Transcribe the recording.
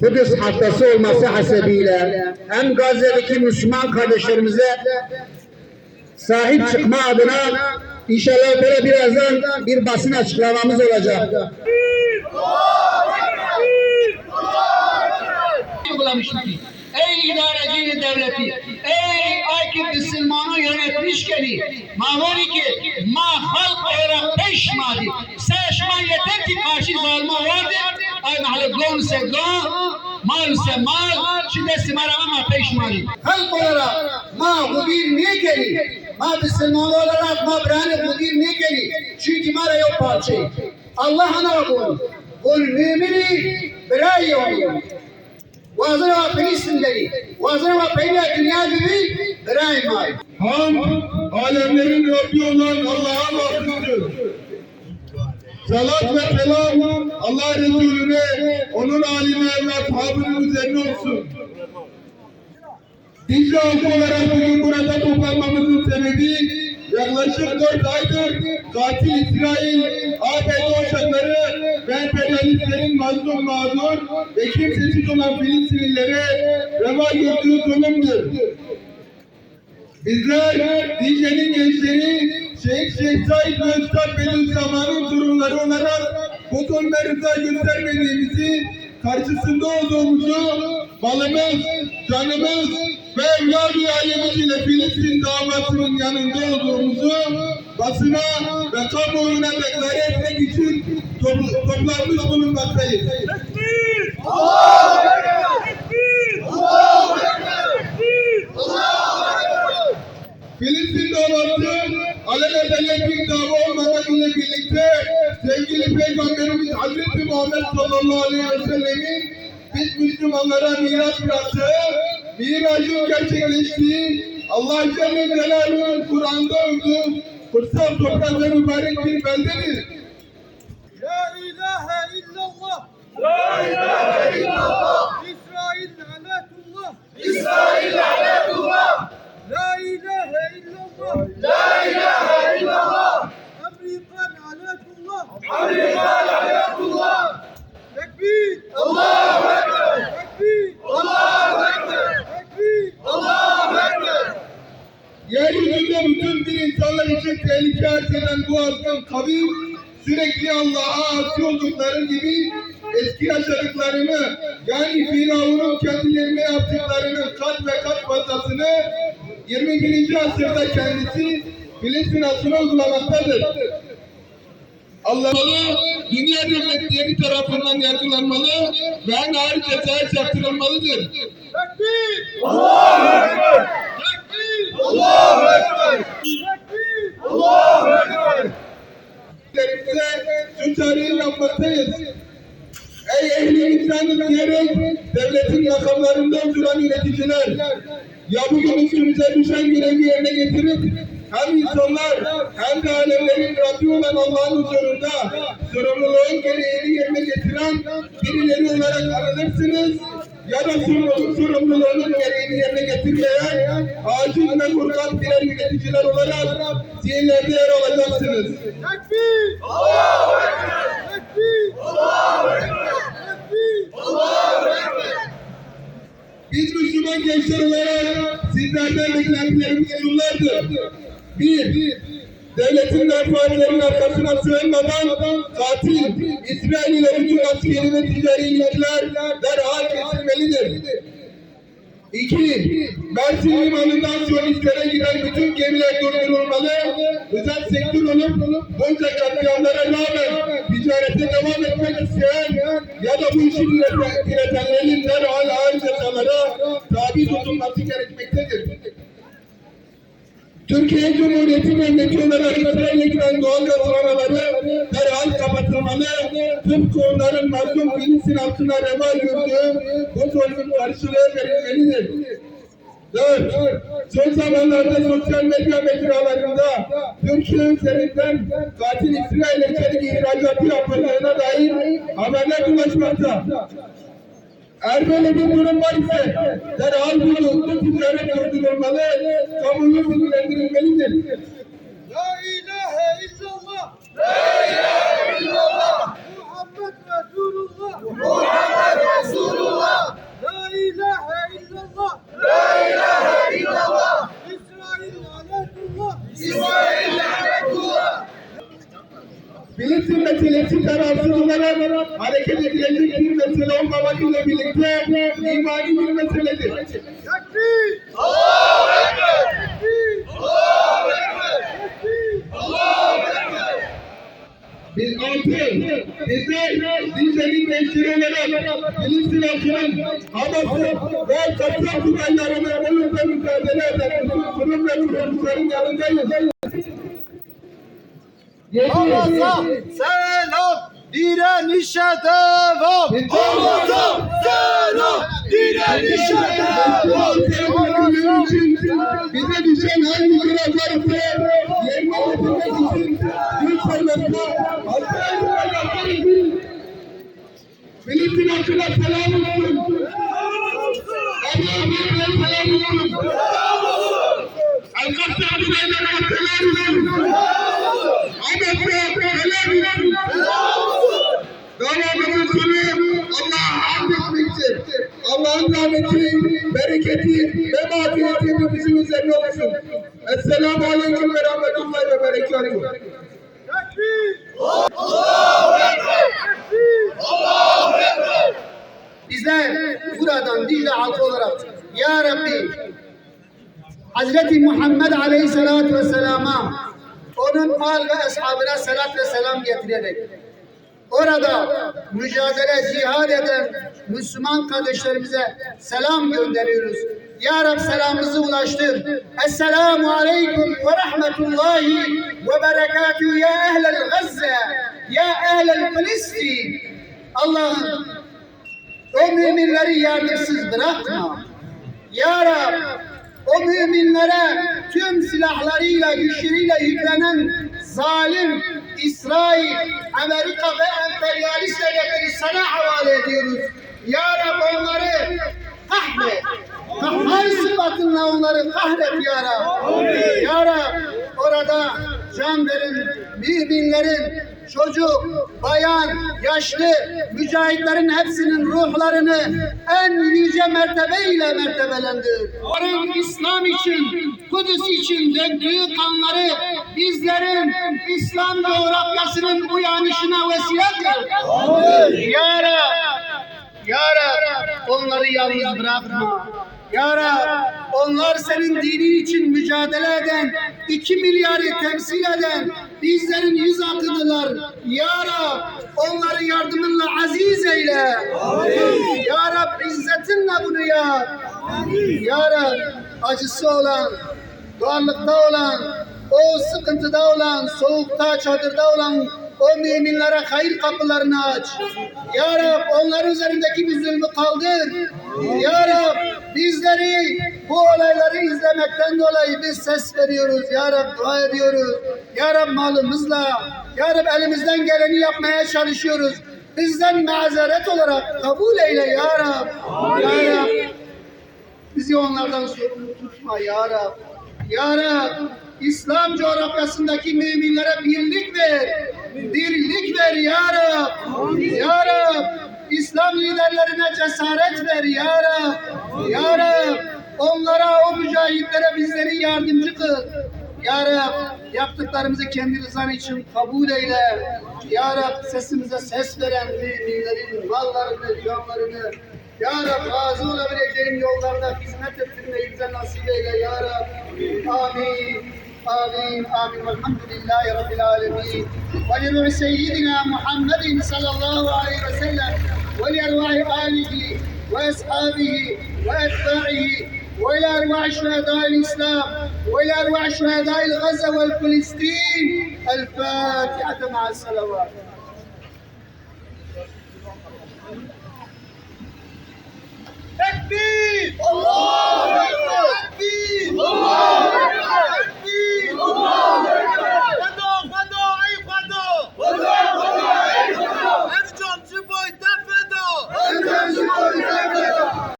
Kudüs haftası olması hasebiyle hem Gazze'deki Müslüman kardeşlerimize sahip çıkma adına inşallah böyle birazdan bir basın açıklamamız olacak. uygulamıştır. Ey idareci devleti, ey akif Müslümanı yönetmişkeni, maveri ki ma halk olarak peşmadi, seçmen yeter ki karşı zalma vardır, ay mahalle gon se gon, mal se mal, şimdi simarama ma peşmadi. Halk olarak ma hubir niye geli? Ma Müslüman olarak ma brani hubir niye geli? Çünkü mara yok parçayı. Allah ana bu. Bu mümini birey ve Filistinleri, vazir ve peyda dünya gibi birey mal. Hamd, alemlerin Rabbi olan Allah'a mahsustur. Salat ve selam Allah Resulüne, onun aline ve ashabının üzerine olsun. Dicle halkı olarak bugün burada toplanmamızın sebebi yaklaşık dört aydır katil İsrail, ABD uşakları ve emperyalistlerin mazlum mağdur ve kimsesiz olan Filistinlilere reva gördüğü zulümdür. Bizler Dicle'nin gençleri Şeyh Şeyh Said ve Üstad Bediüzzaman'ın durumları olarak bu zulme rıza göstermediğimizi, karşısında olduğumuzu, malımız, canımız ve evladı ailemiz ile Filistin davasının yanında olduğumuzu basına ve kamuoyuna deklare etmek için topl- toplanmış bulunmaktayız. Filistin davası alelacele bir dava olmamak ile birlikte sevgili Peygamberimiz Hazreti Muhammed sallallahu aleyhi ve sellemin biz Müslümanlara miras bıraktığı, miracı gerçekleşti. Allah Celle Celaluhu Kur'an'da övdü. Kutsal toprakları mübarek bir beldedir. La ilahe illallah. La ilahe illallah. yeryüzünde bütün bir insanlar için tehlike arz eden bu azgın kavim sürekli Allah'a asi oldukları gibi eski yaşadıklarını yani Firavun'un kendilerine yaptıklarının kat ve kat fazlasını 21. asırda kendisi Filistin asrına uygulamaktadır. Allah'ı dünya devletleri tarafından yargılanmalı ve en ağır cezaya çarptırılmalıdır. Allah! Allahu Ekber! Allahu Ekber! Devletimize tüccarın yapmaktayız. Ey ehli insanı diyerek devletin makamlarında oturan yöneticiler, ya bugün üstümüze düşen görevi yerine getirip hem insanlar hem de alemlerin Rabbi olan Allah'ın huzurunda sorumluluğun gereğini yerine getiren birileri olarak aranırsınız ya da sorumluluğunu gereğini yerine getirmeyen acil ve kurgan birer yöneticiler olarak zihinlerde yer alacaksınız. Tekbir! Allahu Ekber! Tekbir! Allahu Ekber! Tekbir! Allahu Ekber! Biz Müslüman gençler olarak sizlerden beklentilerimiz şunlardır. Bir, devletin menfaatlerinin arkasına sığınmadan katil, İsrail ile bütün askeri ve ticari ilişkiler derhal kesilmelidir. İki, Mersin limanından Siyonistlere giden bütün gemiler durdurulmalı, özel sektör olup bunca katliamlara rağmen ticarete devam etmek isteyen ya da bu işi üreten- üretenlerin derhal ağır cezalara tabi tutulması gerekmektedir. Türkiye Cumhuriyeti memleketi olarak İsrail'e giden doğal gaz vanaları derhal kapatılmalı. Tıpkı onların mazlum Filistin altına reva gördüğü bu zulmün karşılığı verilmelidir. Dört, son zamanlarda sosyal medya mecralarında Türkiye üzerinden katil İsrail içerik ihracatı yapıldığına dair haberler ulaşmakta. Eğer böyle bir durum var ise derhal bunu bu ticaret durdurulmalı, kamuoyu bilgilendirilmelidir. La ilahe illallah. La ilahe illallah. Muhammed Resulullah. Muhammed Resulullah. La ilahe illallah. La ilahe illallah. İsrail lanetullah. İsrail lanetullah. Filistin meselesi tarafsız olarak hareket edilecek bir mesele olmamakla birlikte imani bir meseledir. Allahu Ekber. Biz altı, bizler Dize'nin gençleri olarak Filistin halkının Hamas'ı ve Kassam kurallarına bu yolda mücadele eden kurum ve kuruluşların yanındayız. Hamas'a selam. Direnişe devam. Hamas'a selam. Direnişe devam. Bize düşen hangi kuralları yerine getirmek için Türk sorunlarına Hakkı'ya yaparız. Filistin halkına selam olsun. Allah'a selam olsun. Kurallarına selam olsun. Hamas'a selam olsun. Davamızın sonu Allah'a hamd etmektir. Allah'ın rahmeti, bereketi ve mağfireti bizim üzerine olsun. Esselamu Aleyküm ve Rahmetullahi ve Berekatuhu. Allahu Ekber. Allahu Ekber. Bizler buradan Dicle halkı olarak Ya Rabbi Hazreti Muhammed Aleyhisselatü Vesselam'a onun al ve ashabına selat ve selam getirerek orada mücadele cihad eden Müslüman kardeşlerimize selam gönderiyoruz. Ya Rab selamımızı ulaştır. Esselamu Aleyküm ve Rahmetullahi ve Berekatuhu ya ehlel Gazze, ya ehlel Filistin. Allah'ım o müminleri yardımsız bırakma. Ya Rab, o müminlere tüm silahlarıyla, güçleriyle yüklenen zalim İsrail, Amerika ve emperyalist devletleri sana havale ediyoruz. Ya Rab onları kahret. Kahhar sıfatınla onları kahret Ya Rab. Ya Rab orada can verin, müminlerin, çocuk, bayan, yaşlı, mücahitlerin hepsinin ruhlarını en yüce mertebeyle mertebelendir. Onun İslam için, Kudüs için döktüğü kanları bizlerin İslam coğrafyasının uyanışına vesile kıl. Ya Rab, ya Rab onları yalnız bırakma. Ya Rab onlar senin dinin için mücadele eden, iki milyarı temsil eden bizlerin yüz akıdılar. Ya Rab onları yardımınla aziz eyle. Ya Rab izzetinle bunu ya. Ya Rab acısı olan, doğallıkta olan, o sıkıntıda olan, soğukta, çadırda olan o müminlere hayır kapılarını aç. Ya Rab onların üzerindeki bir zulmü kaldır. Ya Rab bizleri bu olayları izlemekten dolayı biz ses veriyoruz. Ya Rab dua ediyoruz. Ya Rab malımızla, Ya Rab elimizden geleni yapmaya çalışıyoruz. Bizden mazeret olarak kabul eyle Ya Rab. Ya Rab Bizi onlardan sorumlu tutma ya Rab. Ya Rab, İslam coğrafyasındaki müminlere birlik ver. Birlik ver ya Rab. Ya Rab, İslam liderlerine cesaret ver ya Rab. Ya Rab, onlara, o mücahitlere bizleri yardımcı kıl. Ya Rab, yaptıklarımızı kendi rızan için kabul eyle. Ya Rab, sesimize ses veren müminlerin mallarını, canlarını, ya Rab razı olabileceğin yollarda hizmet ettirmeyi bize nasip eyle Ya Rab. Amin. Amin. Amin. Velhamdülillahi Rabbil alemin. Ve li ruhi seyyidina Muhammedin sallallahu aleyhi ve sellem ve li ervahi alihi ve ashabihi ve وإلى أنواع شهداء الغزة والفلسطين الفاتحة مع الصلوات. تكبير! الله